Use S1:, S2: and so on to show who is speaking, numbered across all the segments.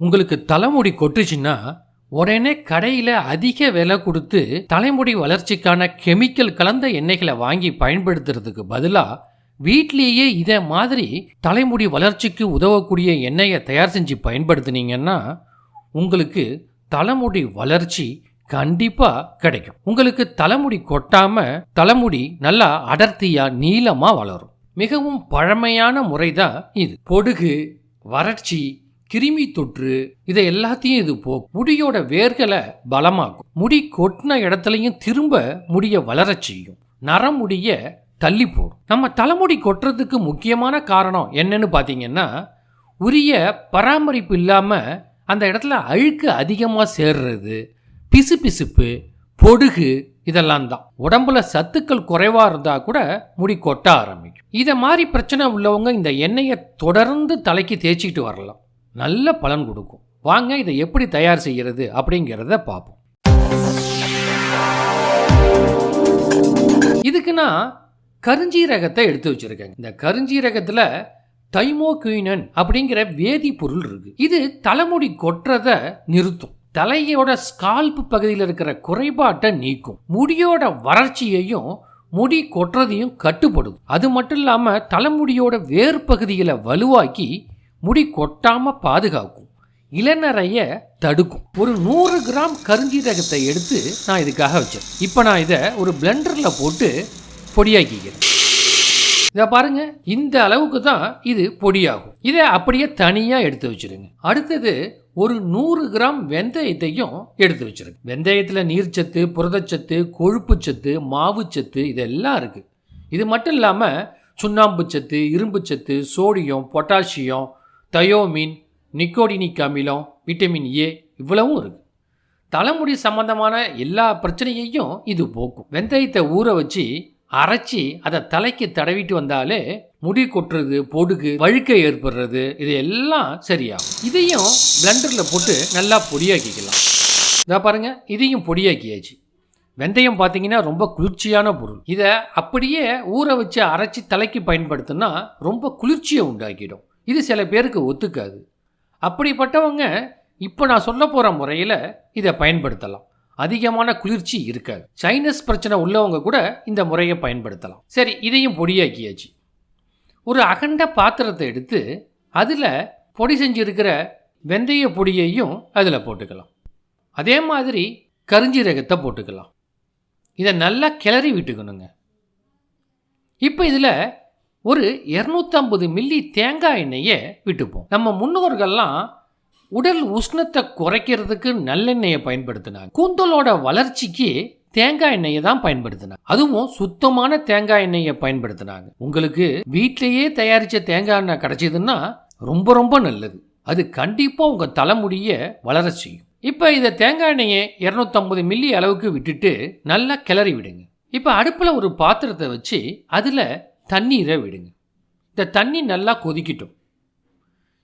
S1: உங்களுக்கு தலைமுடி கொட்டுச்சுன்னா உடனே கடையில் அதிக விலை கொடுத்து தலைமுடி வளர்ச்சிக்கான கெமிக்கல் கலந்த எண்ணெய்களை வாங்கி பயன்படுத்துறதுக்கு பதிலாக வீட்லேயே இதை மாதிரி தலைமுடி வளர்ச்சிக்கு உதவக்கூடிய எண்ணெயை தயார் செஞ்சு பயன்படுத்துனீங்கன்னா உங்களுக்கு தலைமுடி வளர்ச்சி கண்டிப்பாக கிடைக்கும். உங்களுக்கு தலைமுடி கொட்டாமல் தலைமுடி நல்லா அடர்த்தியாக நீளமாக வளரும். மிகவும் பழமையான முறை தான் இது. பொடுகு வறட்சி கிருமி தொற்று இதை எல்லாத்தையும் இது போ முடியோட வேர்களை பலமாக்கும். முடி கொட்டின இடத்துலையும் திரும்ப முடிய வளரச் செய்யும். நரமுடிய தள்ளி போடும். நம்ம தலைமுடி கொட்டுறதுக்கு முக்கியமான காரணம் என்னன்னு பார்த்தீங்கன்னா உரிய பராமரிப்பு இல்லாமல் அந்த இடத்துல அழுக்கு அதிகமாக சேர்றது பிசுபிசுப்பு பொடுகு இதெல்லாம் தான். உடம்புல சத்துக்கள் குறைவாக இருந்தால் கூட முடி கொட்ட ஆரம்பிக்கும். இதை மாதிரி பிரச்சனை உள்ளவங்க இந்த எண்ணெயை தொடர்ந்து தலைக்கு தேய்ச்சிக்கிட்டு வரலாம். நல்ல பலன் கொடுக்கும். வாங்க இதை எப்படி தயார் செய்கிறது அப்படிங்கிறத பார்ப்போம். இதுக்கு நான் கருஞ்சீரகத்தை எடுத்து வச்சிருக்கேன் இந்த கருஞ்சீரகத்தில் தைமோக்யூனன் அப்படிங்கிற வேதிப்பொருள் இருக்கு. இது தலைமுடி கொட்டுறத நிறுத்தும். தலையோட ஸ்கால்ப் பகுதியில் இருக்கிற குறைபாட்டை நீக்கும். முடியோட வறட்சியையும் முடி கொட்டுறதையும் கட்டுப்படும் அது மட்டும் இல்லாமல் தலைமுடியோட வேர் பகுதியில் வலுவாக்கி முடி கொட்டாமல் பாதுகாக்கும். இளநறைய தடுக்கும். ஒரு நூறு கிராம் கருஞ்சீரகத்தை எடுத்து நான் இதுக்காக வச்சேன். இப்போ நான் இதை ஒரு பிளெண்டரில் போட்டு பொடியாக்கிக்கிறேன். இதை பாருங்க இந்த அளவுக்கு தான் இது பொடியாகும். இதை அப்படியே தனியாக எடுத்து வச்சிருங்க. அடுத்தது ஒரு நூறு கிராம் வெந்தயத்தையும் எடுத்து வச்சிருங்க. வெந்தயத்தில் நீர்ச்சத்து புரதச்சத்து கொழுப்புச்சத்து மாவுச்சத்து இதெல்லாம் இருக்குது இது மட்டும் இல்லாமல் சுண்ணாம்பு சத்து இரும்பு சத்து சோடியம் பொட்டாசியம் தயோமின் நிக்கோடினிக் அமிலம் விட்டமின் ஏ இவ்வளவும் இருக்கு. தலைமுடி சம்பந்தமான எல்லா பிரச்சனையையும் இது போக்கும். வெந்தயத்தை ஊற வச்சு அரைச்சி அதை தலைக்கு தடவிட்டு வந்தாலே முடி கொட்டுறது பொடுகு வழுக்க ஏற்படுறது இது எல்லாம் சரியாகும். இதையும் பிளண்டரில் போட்டு நல்லா பொடியாக்கிக்கலாம். இதை பாருங்க இதையும் பொடியாக்கியாச்சு. வெந்தயம் பார்த்தீங்கன்னா ரொம்ப குளிர்ச்சியான பொருள். இதை அப்படியே ஊற வச்சு அரைச்சி தலைக்கு பயன்படுத்தினா ரொம்ப குளிர்ச்சியை உண்டாக்கிடும். இது சில பேருக்கு ஒத்துக்காது. அப்படிப்பட்டவங்க இப்போ நான் சொல்ல போகிற முறையில் இதை பயன்படுத்தலாம். அதிகமான குளிர்ச்சி இருக்காது. சைனஸ் பிரச்சனை உள்ளவங்க கூட இந்த முறையை பயன்படுத்தலாம். சரி இதையும் பொடியாக்கியாச்சு. ஒரு அகண்ட பாத்திரத்தை எடுத்து அதில் பொடி செஞ்சிருக்கிற வெந்தய பொடியையும் அதில் போட்டுக்கலாம். அதே மாதிரி கருஞ்சீரகத்தை போட்டுக்கலாம். இதை நல்லா கிளறி விட்டுக்கணுங்க. இப்போ இதில் ஒரு இரநூத்தம்பது மில்லி தேங்காய் எண்ணெயை விட்டுப்போம். நம்ம முன்னோர்கள்லாம் உடல் உஷ்ணத்தை குறைக்கிறதுக்கு நல்லெண்ணெயை பயன்படுத்தினாங்க. கூந்தலோட வளர்ச்சிக்கு தேங்காய் எண்ணெயை தான் பயன்படுத்தினாங்க. அதுவும் சுத்தமான தேங்காய் எண்ணெயை பயன்படுத்தினாங்க. உங்களுக்கு வீட்டிலேயே தயாரித்த தேங்காய் எண்ணெய் கிடச்சிதுன்னா ரொம்ப ரொம்ப நல்லது. அது கண்டிப்பாக உங்கள் தலைமுடியை வளர செய்யும். இப்போ இதை தேங்காய் எண்ணெயை இரநூத்தம்பது மில்லி அளவுக்கு விட்டுட்டு நல்லா கிளறி விடுங்க. இப்போ அடுப்பில் ஒரு பாத்திரத்தை வச்சு அதில் தண்ணீரை விடுங்க. இந்த தண்ணி நல்லா கொதிக்கட்டும்.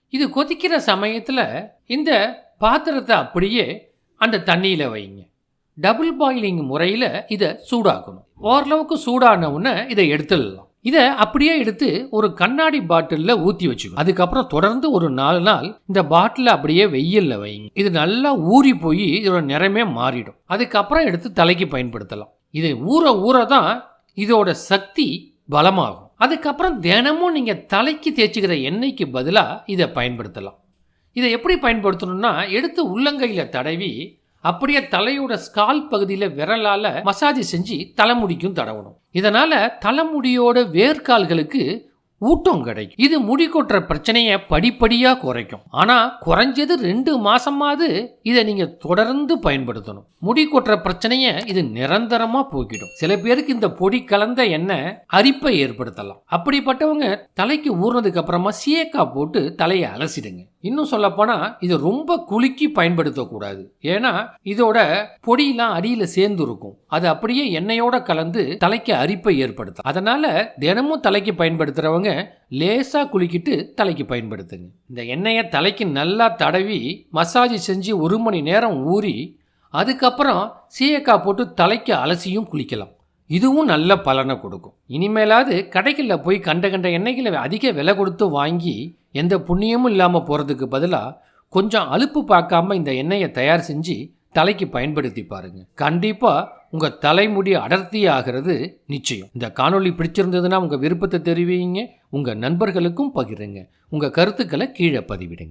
S1: இது கொதிக்கிற சமயத்தில் இந்த பாத்திரத்தை அப்படியே அந்த தண்ணியில் வைங்க. டபுள் பாயிலிங் முறையில் இதை சூடாக்கணும். ஓரளவுக்கு சூடான உடனே இதை எடுத்துடலாம். இதை அப்படியே எடுத்து ஒரு கண்ணாடி பாட்டிலில் ஊற்றி வச்சுக்கணும். அதுக்கப்புறம் தொடர்ந்து ஒரு நாலு நாள் இந்த பாட்டிலை அப்படியே வெயிலில் வைங்க. இது நல்லா ஊறி போய் இதோட நிறமே மாறிடும். அதுக்கப்புறம் எடுத்து தலைக்கு பயன்படுத்தலாம். இது ஊற ஊற தான் இதோட சக்தி பலமாகும் அதுக்கப்புறம் தினமும் நீங்கள் தலைக்கு தேய்ச்சிக்கிற எண்ணெய்க்கு பதிலாக இதை பயன்படுத்தலாம். இதை எப்படி பயன்படுத்தணும்னா எடுத்து உள்ளங்கையில் தடவி அப்படியே தலையோட ஸ்கால் பகுதியில் விரலால் மசாஜ் செஞ்சு தலைமுடிக்கும் தடவணும். இதனால் தலைமுடியோட வேர்க்கால்களுக்கு ஊட்டம் கிடைக்கும். இது முடி கொட்டுற பிரச்சனையை படிப்படியாக குறைக்கும். ஆனால் குறைஞ்சது ரெண்டு மாசமாவது இதை நீங்கள் தொடர்ந்து பயன்படுத்தணும். முடி கொட்டுற பிரச்சனையை இது நிரந்தரமாக போக்கிடும். சில பேருக்கு இந்த பொடி கலந்த எண்ணெய் அரிப்பை ஏற்படுத்தலாம். அப்படிப்பட்டவங்க தலைக்கு ஊறினதுக்கு அப்புறமா சீயக்காய் போட்டு தலையை அலசிடுங்க. இன்னும் சொல்லப்போனால் இது ரொம்ப குலுக்கி பயன்படுத்தக்கூடாது. ஏன்னா இதோட பொடியெல்லாம் அடியில் சேர்ந்து இருக்கும் அது அப்படியே எண்ணெயோட கலந்து தலைக்கு அரிப்பை ஏற்படுத்தும். அதனால தினமும் தலைக்கு பயன்படுத்துகிறவங்க லேசாக குலுக்கிட்டு தலைக்கு பயன்படுத்துங்க. இந்த எண்ணெயை தலைக்கு நல்லா தடவி மசாஜ் செஞ்சு ஒரு மணி நேரம் ஊறி அதுக்கப்புறம் சீயக்காய் போட்டு தலைக்கு அலசியும் குளிக்கலாம். இதுவும் நல்ல பலனை கொடுக்கும். இனிமேலாவது கடைகளில் போய் கண்ட கண்ட எண்ணெய்களை அதிக விலை கொடுத்து வாங்கி எந்த புண்ணியமும் இல்லாமல் போகிறதுக்கு பதிலாக கொஞ்சம் அலுப்பு பார்க்காம இந்த எண்ணெயை தயார் செஞ்சு தலைக்கு பயன்படுத்தி பாருங்க. கண்டிப்பாக உங்கள் தலைமுடி அடர்த்தி ஆகிறது நிச்சயம். இந்த காணொளி பிடிச்சிருந்ததுன்னா உங்கள் விருப்பத்தை தெரிவிங்க உங்கள் நண்பர்களுக்கும் பகிருங்க. உங்கள் கருத்துக்களை கீழே பதிவிடுங்க.